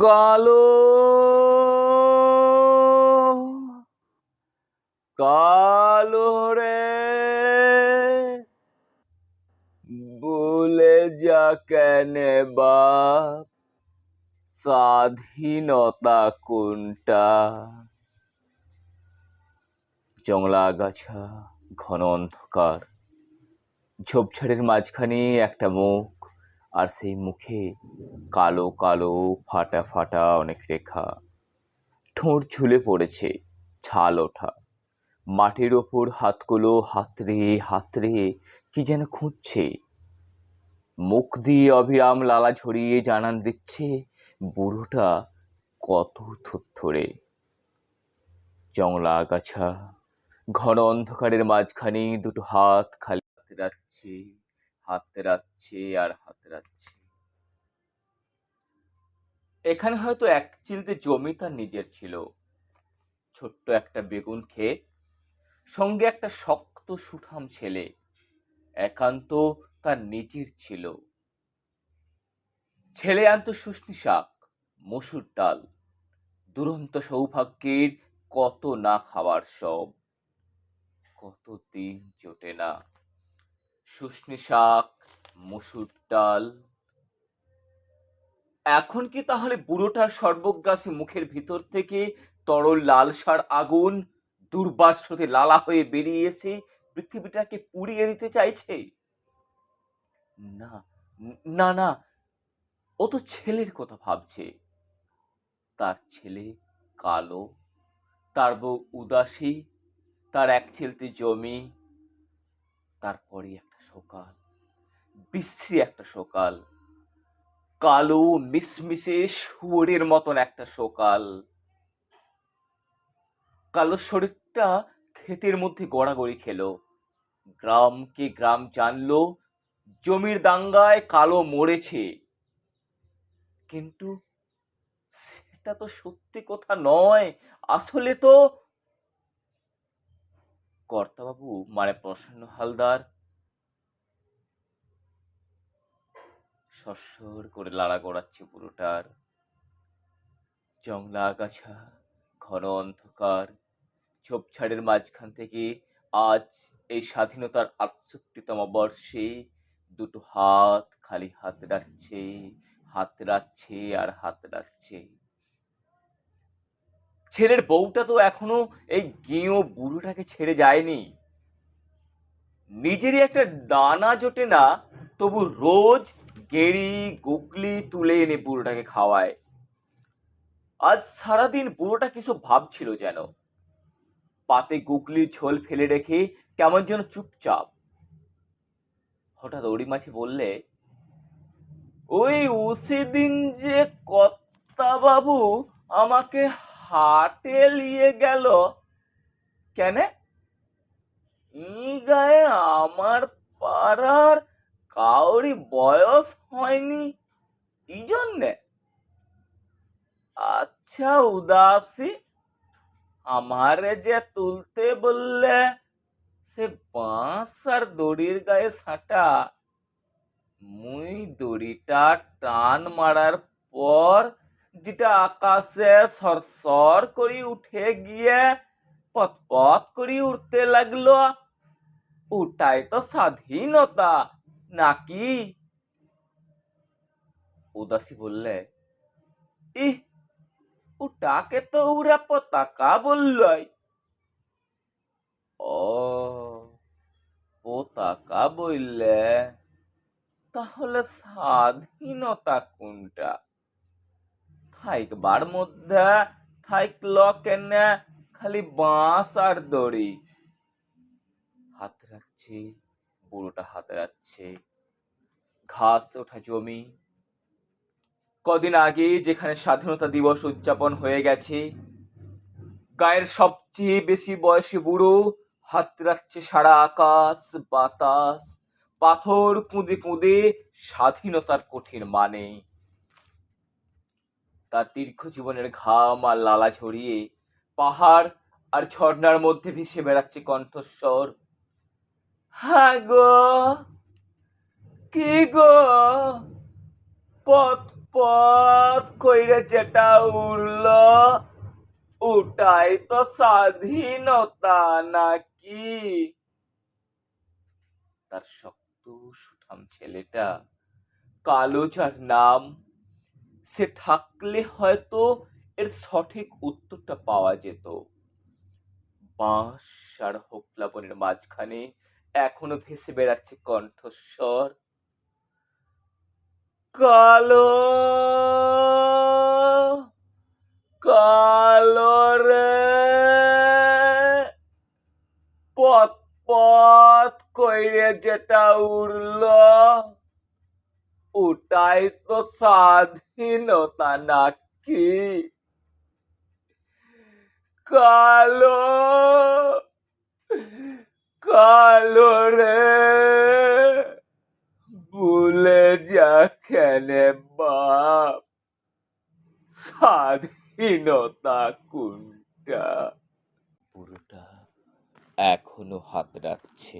কালো কালো রে ভুলে যা কেনে বাপ স্বাধীনতা কোনটা? জংলা আগাছা, ঘন অন্ধকার, ঝোপঝাড়ের মাঝখানে একটা মুখ। আর সেই মুখে কালো কালো, ফাটা ফাটা অনেক রেখা। ঠোঁট ঝুলে পড়েছে ছাল ওঠা। মাটির ওপর হাতগুলো হাতড়ে হাতড়ে কি যেন খুঁজছে। মুখ দিয়ে অবিরাম লালা ঝরিয়ে জানান দিচ্ছে, বুড়োটা কত থরে জংলা আগাছা, ঘন অন্ধকারের মাঝখানে দুটো হাত খালি রাখছে হাতে রাখছে আর হাতে রাখছে। এখানে হয়তো এক চিলতে জমি তার নিজের ছিল। ছোট্ট একটা বেগুন ক্ষেত, সঙ্গে একটা শক্ত সুঠাম ছেলে, একান্ত তার নিজের ছিল। ছেলে আনত শুষ্নি শাক, মসুর ডাল। দুরন্ত সৌভাগ্যের কত না খাওয়ার সব। কত দিন জোটে না। শুষ্নি শাক, মসুর ডাল। এখন কি তাহলে বুড়োটার সর্বগ্রাসী মুখের ভিতর থেকে তরল লালসার আগুন দুর্বাসতে লালা হয়ে বেরিয়ে এসে পৃথিবীটাকে পুড়িয়ে দিতে চাইছে? না না না, ও তো ছেলের কথা ভাবছে। তার ছেলে কালো, তার বউ উদাসী, তার এক ছেলতে জমি তারপরে একটা সকাল। বিশ্রী একটা সকাল। কালো, মিসমিসে শুয়োরের মতন একটা সকাল। কালো শরীরটা ক্ষেতের মধ্যে গড়াগড়ি খেলো। গ্রামকে গ্রাম জানলো, জমির দাঙ্গায় কালো মরেছে। কিন্তু সেটা তো সত্যি কথা নয়, আসলে তো কর্তাবাবু মানে প্রসন্ন হালদার সস্বর করে লাড়া গড়াচ্ছে পুরোটার। জংলা আগাছা, ঘন অন্ধকার। ঝোপঝাড়ের মাঝখান থেকে আজ এই স্বাধীনতার আটষট্টিতম বর্ষে দুটো হাত খালি হাত রাখছে হাত রাখছে আর হাত রাখছে। ছেলের বউটা তো এখনও এই গেঁয়ো বুড়োটাকে ছেড়ে যায়নি। নিজেরই একটা দানা জোটে না, তবু রোজ গেড়ি, গুগলি তুলে এনে বুড়োটাকে খাওয়ায়। আজ সারাদিন বুড়োটা কিছু ভাবছিল যেন? পাতে গুগলির ঝোল ফেলে রেখে কেমন যেন চুপচাপ। হঠাৎ ওড়ি মাছি বললে, ওই সেদিন যে কর্তা বাবু আমাকে হাটে নিয়ে গেল। কেন? ই গায়ে আমার পাড়ার কাউরি বয়স হয়নি। এই জন্যে? আচ্ছা উদাসী। আমারে যে তুলতে বললে, সে বাঁশ আর দড়ির গায়ে সাঁটা। মুই দড়িটা টান মারার পর যেটা আকাশে সরসর করে উঠে গিয়ে পথ পথ করে উঠতে লাগল। ওটাই তো স্বাধীনতা, নাকি? উদাসী বললে, ইহ ওটাকে তো ওরা পতাকা বললই। ও, পতাকা বললে? তাহলে স্বাধীনতা কোনটা? থাইকবার মধ্যে থাইকল কেন খালি বাঁশ আর দড়ি। হাত রাখছে, বুড়োটা হাত রাখছে। ঘাস ওঠা জমি। কদিন আগে যেখানে স্বাধীনতা দিবস উদযাপন হয়ে গেছে, গায়ের সবচেয়ে বেশি বয়সী বুড়ো হাত রাখছে সারা আকাশ, বাতাস। পাথর কুঁদে কুঁদে স্বাধীনতার কঠিন মানে। তার দীর্ঘ জীবনের ঘাম আর লালা ঝরিয়ে পাহাড় আর ঝর্ণার মধ্যে ভেসে বেড়াচ্ছে কণ্ঠস্বর। হ্যাঁ গো, কি গো? পথ পথ কইরে যেটা উড়ল, ওটাই তো স্বাধীনতা নাকি? তার শক্ত সুঠাম ছেলেটা কালো যার নাম সে থাকলে হয়তো এর সঠিক উত্তরটা পাওয়া যেত। বাঁশ আর হোকলাবনের মাঝখানে এখনও ভেসে বেড়াচ্ছে কণ্ঠস্বর। কালো কালো রে, পথ পথ কইরে যেটা উড়ল। ওটাই তো স্বাধীনতা নাকি? কালো কালো রে, ভুলে যা খেলে বাপ স্বাধীনতা কোনটা? পুরোটা এখনও হাত রাখছে।